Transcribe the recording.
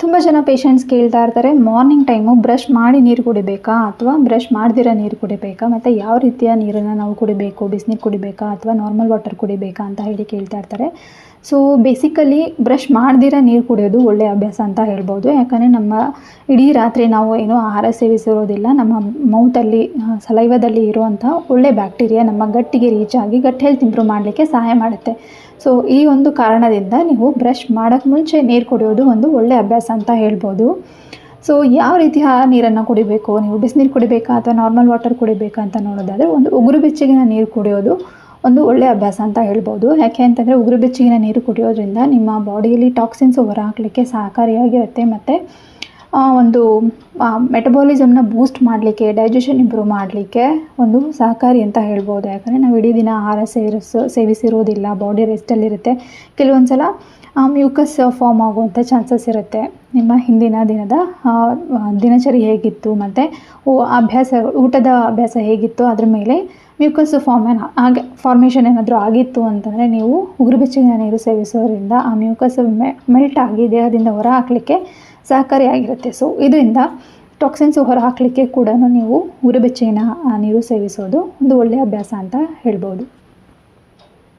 ತುಂಬ ಜನ ಪೇಷಂಟ್ಸ್ ಕೇಳ್ತಾ ಇರ್ತಾರೆ ಮಾರ್ನಿಂಗ್ ಟೈಮು ಬ್ರಷ್ ಮಾಡಿ ನೀರು ಕುಡಿಬೇಕಾ? ಅಥವಾ ಬ್ರಷ್ ಮಾಡ್ದಿರೋ ನೀರು ಕುಡಿಬೇಕಾ? ಮತ್ತು ಯಾವ ರೀತಿಯ ನೀರನ್ನು ನಾವು ಕುಡಿಬೇಕು? ಬಿಸಿನೀರು ಕುಡಿಬೇಕಾ? ಅಥವಾ ನಾರ್ಮಲ್ ವಾಟರ್ ಕುಡಿಬೇಕಾ? ಅಂತ ಹೇಳಿ ಕೇಳ್ತಾ ಇರ್ತಾರೆ. ಸೊ ಬೇಸಿಕಲಿ ಬ್ರಷ್ ಮಾಡ್ದಿರೋ ನೀರು ಕುಡಿಯೋದು ಒಳ್ಳೆಯ ಅಭ್ಯಾಸ ಅಂತ ಹೇಳ್ಬೋದು. ಯಾಕಂದರೆ ನಮ್ಮ ಇಡೀ ರಾತ್ರಿ ನಾವು ಏನೋ ಆಹಾರ ಸೇವಿಸಿರೋದಿಲ್ಲ. ನಮ್ಮ ಮೌತಲ್ಲಿ ಸಲೈವದಲ್ಲಿ ಇರುವಂಥ ಒಳ್ಳೆ ಬ್ಯಾಕ್ಟೀರಿಯಾ ನಮ್ಮ ಗಟ್ಟಿಗೆ ರೀಚ್ ಆಗಿ ಗಟ್ ಹೆಲ್ತ್ ಇಂಪ್ರೂವ್ ಮಾಡಲಿಕ್ಕೆ ಸಹಾಯ ಮಾಡುತ್ತೆ. ಸೊ ಈ ಒಂದು ಕಾರಣದಿಂದ ನೀವು ಬ್ರಷ್ ಮಾಡೋಕ್ಕೆ ಮುಂಚೆ ನೀರು ಕುಡಿಯೋದು ಒಂದು ಒಳ್ಳೆಯ ಅಭ್ಯಾಸ ಅಂತ ಹೇಳ್ಬೋದು. ಸೊ ಯಾವ ರೀತಿಯ ನೀರನ್ನು ಕುಡಿಬೇಕು? ನೀವು ಬಿಸಿನೀರು ಕುಡಿಬೇಕಾ ಅಥವಾ ನಾರ್ಮಲ್ ವಾಟರ್ ಕುಡಿಬೇಕಾ ಅಂತ ನೋಡೋದಾದರೆ ಒಂದು ಉಗುರು ಬೆಚ್ಚಗಿನ ನೀರು ಕುಡಿಯೋದು ಒಂದು ಒಳ್ಳೆಯ ಅಭ್ಯಾಸ ಅಂತ ಹೇಳ್ಬೋದು. ಯಾಕೆ ಅಂತಂದರೆ ಉಗುರು ಬೆಚ್ಚಗಿನ ನೀರು ಕುಡಿಯೋದ್ರಿಂದ ನಿಮ್ಮ ಬಾಡಿಯಲ್ಲಿ ಟಾಕ್ಸಿನ್ಸ್ ಹೊರಹಾಕಲಿಕ್ಕೆ ಸಹಕಾರಿಯಾಗಿರುತ್ತೆ ಮತ್ತು ಒಂದು ಮೆಟಬಾಲಿಸಮ್ನ ಬೂಸ್ಟ್ ಮಾಡಲಿಕ್ಕೆ ಡೈಜೆಷನ್ ಇಂಪ್ರೂವ್ ಮಾಡಲಿಕ್ಕೆ ಒಂದು ಸಹಕಾರಿ ಅಂತ ಹೇಳ್ಬೋದು. ಯಾಕಂದರೆ ನಾವು ಇಡೀ ದಿನ ಆಹಾರ ಸೇರಿಸೋ, ಸೇವಿಸಿರೋದಿಲ್ಲ ಬಾಡಿ ರೆಸ್ಟಲ್ಲಿರುತ್ತೆ ಕೆಲವೊಂದು ಸಲ ಮ್ಯೂಕಸ್ ಫಾರ್ಮ್ ಆಗುವಂಥ ಚಾನ್ಸಸ್ ಇರುತ್ತೆ. ನಿಮ್ಮ ಹಿಂದಿನ ದಿನದ ದಿನಚರಿ ಹೇಗಿತ್ತು ಮತ್ತು ಅಭ್ಯಾಸ, ಊಟದ ಅಭ್ಯಾಸ ಹೇಗಿತ್ತು, ಅದ್ರ ಮೇಲೆ ಮ್ಯೂಕಸ್ ಫಾರ್ಮ್ ಏನು ಆಗ ಫಾರ್ಮೇಷನ್ ಏನಾದರೂ ಆಗಿತ್ತು ಅಂತಂದರೆ ನೀವು ಉಗುರು ಬೆಚ್ಚಗಿನ ನೀರು ಸೇವಿಸೋದ್ರಿಂದ ಆ ಮ್ಯೂಕಸ್ ಮೆಲ್ಟ್ ಆಗಿ ದೇಹದಿಂದ ಹೊರ ಹಾಕಲಿಕ್ಕೆ ಸಹಕಾರಿಯಾಗಿರುತ್ತೆ. ಸೊ ಇದರಿಂದ ಟಾಕ್ಸಿನ್ಸ್ ಹೊರ ಹಾಕಲಿಕ್ಕೆ ಕೂಡ ನೀವು ಊರು ಬೆಚ್ಚಗಿನ ನೀರು ಸೇವಿಸೋದು ಒಂದು ಒಳ್ಳೆಯ ಅಭ್ಯಾಸ ಅಂತ ಹೇಳ್ಬೋದು.